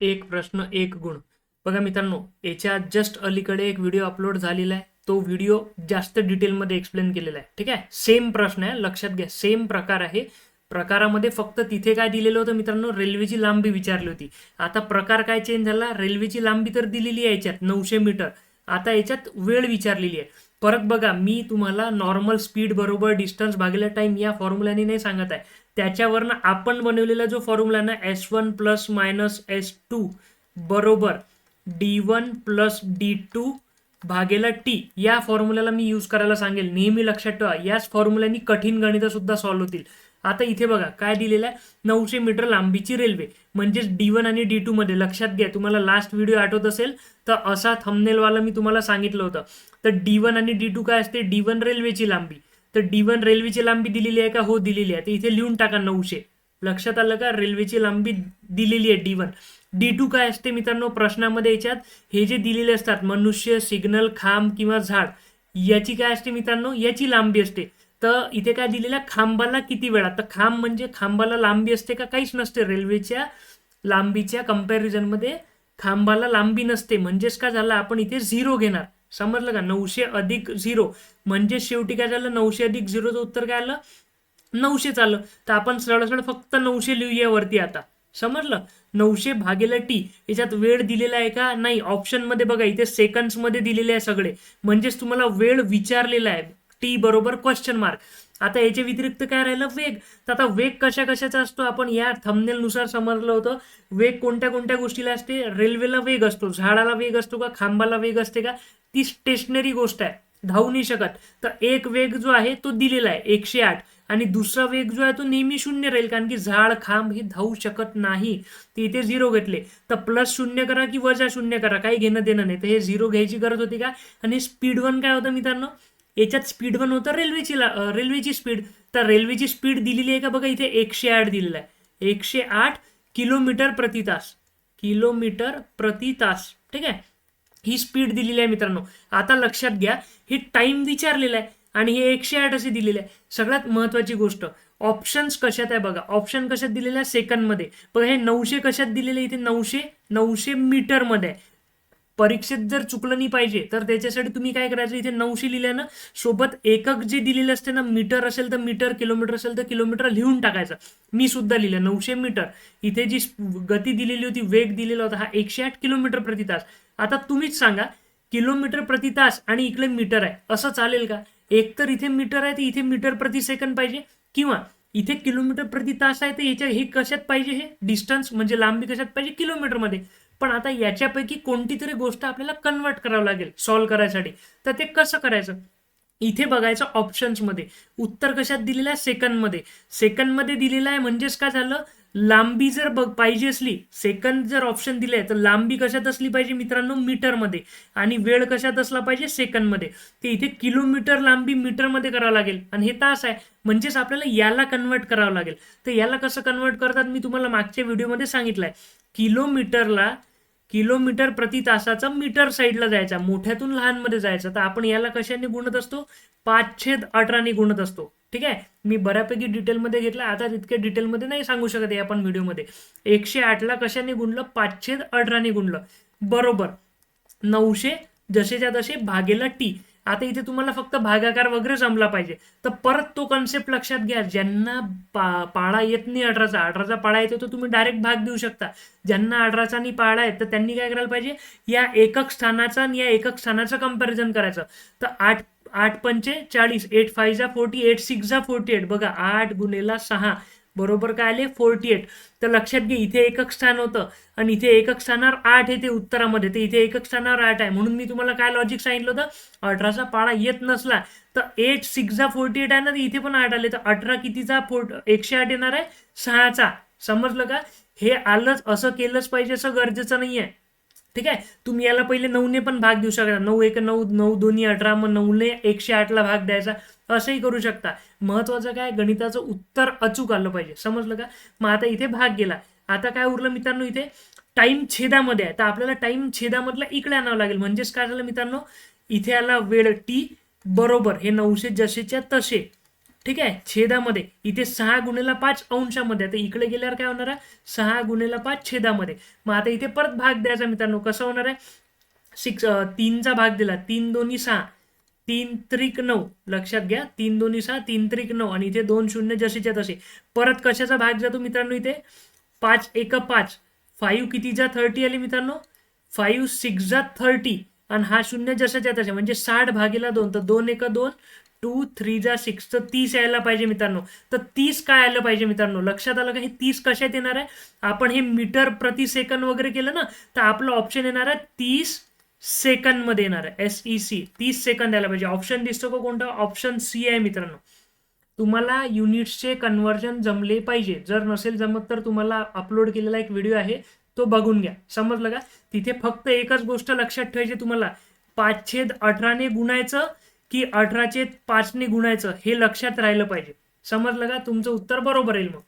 एक प्रश्न एक गुण. बघा मित्रांनो याच्या जस्ट अलीकडे एक व्हिडिओ अपलोड झालेला आहे. तो व्हिडिओ जास्त डिटेलमध्ये एक्सप्लेन केलेला आहे. ठीक आहे? सेम प्रश्न आहे. लक्षात घ्या. सेम प्रकार आहे. प्रकारामध्ये फक्त तिथे काय दिलेलं होतं मित्रांनो? रेल्वेची लांबी विचारली होती. आता प्रकार काय चेंज झाला? रेल्वेची लांबी तर दिलेली आहे याच्यात. नऊशे मीटर. आता याच्यात वेळ विचारलेली आहे. परत बघा मी तुम्हाला नॉर्मल स्पीड बरोबर डिस्टन्स भागेला टाईम या फॉर्म्युलाने नाही सांगत आहे. त्याच्यावरनं आपण बनवलेला जो फॉर्म्युला ना S one plus minus S two बरोबर D one plus D two भागेला टी या फॉर्म्युल्याला मी यूज करायला सांगेल. नेहमी लक्षात ठेवा याच फॉर्म्युल्यानी कठीण गणितं सुद्धा सॉल्व्ह होतील. आता इथे बघा काय दिलेलं आहे? नऊशे मीटर लांबीची रेल्वे म्हणजेच डी वन आणि डी टू मध्ये. लक्षात घ्या तुम्हाला लास्ट व्हिडिओ आठवत असेल तर असा थंबनेलवाला मी तुम्हाला सांगितलं होतं. तर डी वन आणि डी टू काय असते? डी वन रेल्वेची लांबी. तर डी वन रेल्वेची लांबी दिलेली आहे का? हो दिलेली आहे. तर इथे लिहून टाका नऊशे. लक्षात आलं का? रेल्वेची लांबी दिलेली आहे डी वन डी टू काय असते मित्रांनो? प्रश्नामध्ये याच्यात हे जे दिलेले असतात मनुष्य सिग्नल खांब किंवा झाड याची काय असते मित्रांनो? याची लांबी असते. तर इथे काय दिलेल्या खांबाला किती वेळा? तर खांब म्हणजे खांबाला लांबी असते का? काहीच नसते. रेल्वेच्या लांबीच्या कम्पॅरिझनमध्ये खांबाला लांबी नसते. म्हणजेच काय झालं? आपण इथे झिरो घेणार. समजलं का? नऊशे अधिक झिरो म्हणजे शेवटी काय झालं? नऊशे अधिक झिरोचं उत्तर काय आलं? नऊशे आलं. तर आपण सरळ सरळ फक्त नऊशे लिहूया वरती आता. समजलं? नऊशे भागेला टी याच्यात वेळ दिलेला आहे का? नाही. ऑप्शनमध्ये बघा इथे सेकंड्समध्ये दिलेले आहे सगळे. म्हणजेच तुम्हाला वेळ विचारलेला आहे. टी बरोबर क्वेश्चन मार्क आता याच्या व्यतिरिक्त काय राहिलं? वेग. तर आता वेग कशा कशाचा असतो? आपण या थंबनेलनुसार समजलं होतं. वेग कोणत्या कोणत्या गोष्टीला असते? रेल्वेला वेग असतो. झाडाला वेग असतो का? खांबाला वेग असते का? ती स्टेशनरी गोष्ट आहे. धावू नाही शकत. तर एक वेग जो आहे तो दिलेला आहे. एकशे आठ. आणि दुसरा वेग जो आहे तो नेहमी शून्य राहील. कारण की झाड खांब हे धावू शकत नाही. ते इथे झिरो घेतले. तर प्लस शून्य करा की वजा शून्य करा? काही घेणं देणं नाही. तर हे झिरो घ्यायची गरज होती का? आणि स्पीड वन काय होतं मित्रांनो? याच्यात स्पीड वन होतं रेल्वेची रेल्वेची स्पीड तर रेल्वेची स्पीड दिलेली आहे का बघा इथे? एकशे आठ दिलेलं आहे. एकशे आठ किलोमीटर प्रति तास. किलोमीटर प्रति तास. ठीक आहे? ही स्पीड दिलेली आहे मित्रांनो. आता लक्षात घ्या हे टाइम विचारलेलं आहे आणि हे एकशे आठ असे दिलेले आहे. सगळ्यात महत्वाची गोष्ट ऑप्शन्स कशात आहे बघा. ऑप्शन कशात दिलेलं आहे? सेकंडमध्ये बघा हे नऊशे कशात दिलेले आहे? इथे नऊशे नऊशे मीटरमध्ये आहे. परीक्षेत जर चुकलं नाही पाहिजे तर त्याच्यासाठी तुम्ही काय करायचं? इथे नऊशे लिहिल्यानं सोबत एकक जे दिलेलं असते ना मीटर असेल तर मीटर किलोमीटर असेल तर किलोमीटर लिहून टाकायचं. मी सुद्धा लिहिलं नऊशे मीटर. इथे जी गती दिलेली होती वेग दिलेला होता हा एकशे आठ किलोमीटर प्रति तास. आता तुम्हीच सांगा किलोमीटर प्रति तास आणि इकडे मीटर आहे असं चालेल का? एक तर इथे मीटर आहे तर इथे मीटर प्रति सेकंद पाहिजे किंवा इथे किलोमीटर प्रति तास आहे तर याच्या हे कशात पाहिजे हे? डिस्टन्स म्हणजे लांबी कशात पाहिजे? किलोमीटरमध्ये. पण आता याच्यापैकी कोणती तरी गोष्ट आपल्याला कन्वर्ट करावं लागेल सॉल्व्ह करायसाठी. तर ते कसं करायचं? इथे बघायचं ऑप्शन्समध्ये उत्तर कशात दिलेलं आहे? सेकंडमध्ये सेकंदमध्ये दिलेलं आहे म्हणजेच काय झालं? लांबी जर बघ पाहिजे असली सेकंद जर ऑप्शन दिले तर लांबी कशात असली पाहिजे मित्रांनो? मीटरमध्ये आणि वेळ कशात असला पाहिजे? सेकंडमध्ये ते इथे किलोमीटर लांबी मीटरमध्ये करावं लागेल. आणि हे तास आहे. म्हणजेच आपल्याला याला कन्वर्ट करावं लागेल. तर याला कसं कन्वर्ट करतात? मी तुम्हाला मागच्या व्हिडिओमध्ये सांगितलंय. किलोमीटरला किलोमीटर प्रति तासाचा मीटर साईडला जायचा. मोठ्यातून लहानमध्ये जायचं. तर आपण याला कशाने गुणत असतो? पाचशेद अठराने गुणत असतो. ठीक आहे? मी बऱ्यापैकी डिटेलमध्ये घेतलं. आता तितके डिटेलमध्ये नाही सांगू शकत आहे आपण व्हिडिओमध्ये. एकशे आठला कशाने गुणलं? पाचशेद अठराने गुणलं. बरोबर. नऊशे जसेच्या तसे भागेला टी. आता इथे तुम्हाला फक्त भागाकार वगैरे जमला पाहिजे. तर परत तो कन्सेप्ट लक्षात घ्या. ज्यांना पा पाळा येत नाही अठराचा अठराचा पाळा येतो तर तुम्ही डायरेक्ट भाग देऊ शकता. ज्यांना अठराचा आणि पाळा आहे तर त्यांनी काय करायला पाहिजे? या एकक स्थानाचा आणि या एकक स्थानाचं कंपॅरिझन करायचं. तर आठ आठ पंचे चाळीस एट फाईव्ह जा फोर्टी एट सिक्स जा फोर्टी एट बघा आठ गुन्हेला सहा. बरोबर काय आले? फोर्टी एट तर लक्षात घे इथे एकक स्थान होतं आणि इथे एकक स्थानावर आठ येते उत्तरामध्ये. तर इथे एकक स्थानावर आठ आहे. म्हणून मी तुम्हाला काय लॉजिक सांगितलं होतं? अठराचा पाळा येत नसला. तर एट सिक्सचा फोर्टी एट आहे ना तर इथे पण आठ आले. तर अठरा कितीचा? फोर्ट एकशे आठ येणार आहे. सहाचा. समजलं का? हे आलंच असं केलंच पाहिजे असं गरजेचं नाही आहे ठीक आहे? तुम्ही याला पहिले नऊने पण भाग देऊ शकता. नऊ एक नऊ नऊ दोन्ही अठरा मग नऊने एकशे आठला भाग द्यायचा. असंही करू शकता. महत्वाचं काय? गणिताचं उत्तर अचूक आलं पाहिजे. समजलं का? मग आता इथे भाग गेला. आता काय उरलं मित्रांनो इथे? टाईम छेदामध्ये आहे. तर आपल्याला टाईम छेदामधला इकडे आणावं लागेल. म्हणजेच काय झालं मित्रांनो? इथे आला वेळ टी बरोबर. हे नऊशे जसेच्या तसे. ठीक आहे? छेदामध्ये. इथे सहा गुणेला पाच अंशामध्ये. आता इकडे गेल्यावर काय होणार आहे? सहा गुणेला पाच छेदामध्ये. मग आता इथे परत भाग द्यायचा मित्रांनो. कसं होणार आहे? सिक्स तीनचा भाग दिला. तीन दोन्ही सहा. तीन त्रिक नऊ. लक्षात घ्या. तीन दोन्ही सहा तीन त्रिक नऊ. आणि इथे दोन शून्य जसेच्या तसे परत कशाचा भाग जातो मित्रांनो इथे? पाच एक पाच. फाईव्ह कितीचा? थर्टी आली मित्रांनो. फाईव्ह सिक्स जा थर्टी आणि हा शून्य जसाच्या तसे म्हणजे साठ भागीला दोन. तर दोन एक दोन. टू थ्री जा सिक्स तर तीस यायला पाहिजे मित्रांनो. तर तीस काय आलं पाहिजे मित्रांनो? लक्षात आलं का हे तीस कशात येणार आहे? आपण हे मीटर प्रति सेकंद वगैरे केलं ना तर आपलं ऑप्शन येणार आहे तीस सेकंदमध्ये येणार आहे. एस ई सी तीस सेकंद यायला पाहिजे. ऑप्शन दिसतो का कोणता? ऑप्शन सी आहे मित्रांनो. तुम्हाला युनिट्सचे कन्व्हर्जन जमले पाहिजे. जर नसेल जमत तर तुम्हाला अपलोड केलेला एक व्हिडिओ आहे तो बघून घ्या. समजलं का? तिथे फक्त एकच गोष्ट लक्षात ठेवायची तुम्हाला. पाचशे अठराने गुणायचं की अठराचे पाचने गुणायचं हे लक्षात राहिलं पाहिजे. समजलं का? तुमचं उत्तर बरोबर येईल मग.